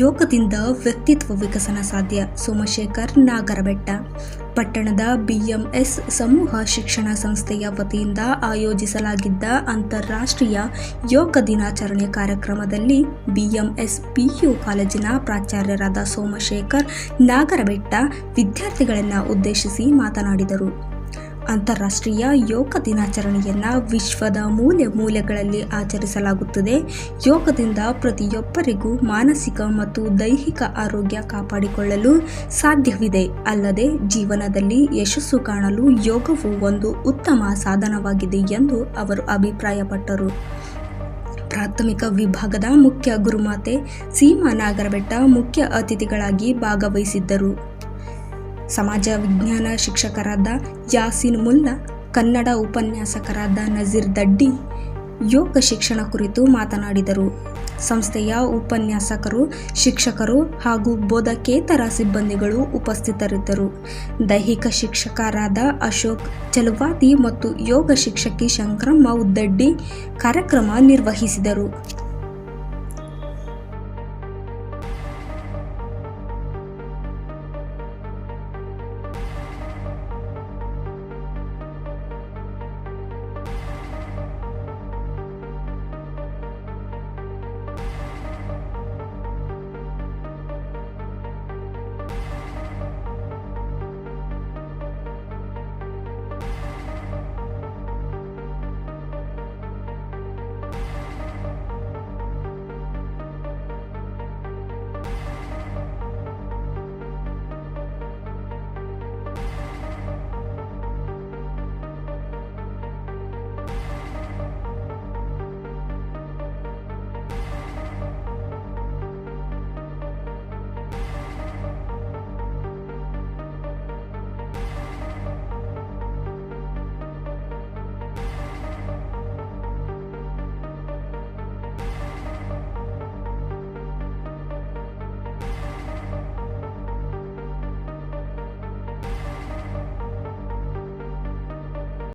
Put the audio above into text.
ಯೋಗದಿಂದ ವ್ಯಕ್ತಿತ್ವ ವಿಕಸನ ಸಾಧ್ಯ. ಸೋಮಶೇಖರ್ ನಾಗರಬೆಟ್ಟ. ಪಟ್ಟಣದ ಬಿಎಂಎಸ್ ಸಮೂಹ ಶಿಕ್ಷಣ ಸಂಸ್ಥೆಯ ವತಿಯಿಂದ ಆಯೋಜಿಸಲಾಗಿದ್ದ ಅಂತಾರಾಷ್ಟ್ರೀಯ ಯೋಗ ದಿನಾಚರಣೆ ಕಾರ್ಯಕ್ರಮದಲ್ಲಿ ಬಿಎಂಎಸ್ ಪಿಯು ಕಾಲೇಜಿನ ಪ್ರಾಚಾರ್ಯರಾದ ಸೋಮಶೇಖರ್ ನಾಗರಬೆಟ್ಟ ವಿದ್ಯಾರ್ಥಿಗಳನ್ನು ಉದ್ದೇಶಿಸಿ ಮಾತನಾಡಿದರು. ಅಂತಾರಾಷ್ಟ್ರೀಯ ಯೋಗ ದಿನಾಚರಣೆಯನ್ನು ವಿಶ್ವದ ಮೂಲೆ ಮೂಲೆಗಳಲ್ಲಿ ಆಚರಿಸಲಾಗುತ್ತದೆ. ಯೋಗದಿಂದ ಪ್ರತಿಯೊಬ್ಬರಿಗೂ ಮಾನಸಿಕ ಮತ್ತು ದೈಹಿಕ ಆರೋಗ್ಯ ಕಾಪಾಡಿಕೊಳ್ಳಲು ಸಾಧ್ಯವಿದೆ. ಅಲ್ಲದೆ ಜೀವನದಲ್ಲಿ ಯಶಸ್ಸು ಕಾಣಲು ಯೋಗವು ಒಂದು ಉತ್ತಮ ಸಾಧನವಾಗಿದೆ ಎಂದು ಅವರು ಅಭಿಪ್ರಾಯಪಟ್ಟರು. ಪ್ರಾಥಮಿಕ ವಿಭಾಗದ ಮುಖ್ಯ ಗುರುಮಾತೆ ಸೀಮಾ ನಾಗರಬೆಟ್ಟ ಮುಖ್ಯ ಅತಿಥಿಗಳಾಗಿ ಭಾಗವಹಿಸಿದ್ದರು. ಸಮಾಜ ವಿಜ್ಞಾನ ಶಿಕ್ಷಕರಾದ ಯಾಸಿನ್ ಮುಲ್ಲಾ ಕನ್ನಡ ಉಪನ್ಯಾಸಕರಾದ ನಜೀರ್ ದಡ್ಡಿ ಯೋಗ ಶಿಕ್ಷಣ ಕುರಿತು ಮಾತನಾಡಿದರು. ಸಂಸ್ಥೆಯ ಉಪನ್ಯಾಸಕರು, ಶಿಕ್ಷಕರು ಹಾಗೂ ಬೋಧಕೇತರ ಸಿಬ್ಬಂದಿಗಳು ಉಪಸ್ಥಿತರಿದ್ದರು. ದೈಹಿಕ ಶಿಕ್ಷಕರಾದ ಅಶೋಕ್ ಚಲುವಾತಿ ಮತ್ತು ಯೋಗ ಶಿಕ್ಷಕಿ ಶಂಕರಮ್ಮ ಉದ್ದಡ್ಡಿ ಕಾರ್ಯಕ್ರಮ ನಿರ್ವಹಿಸಿದರು.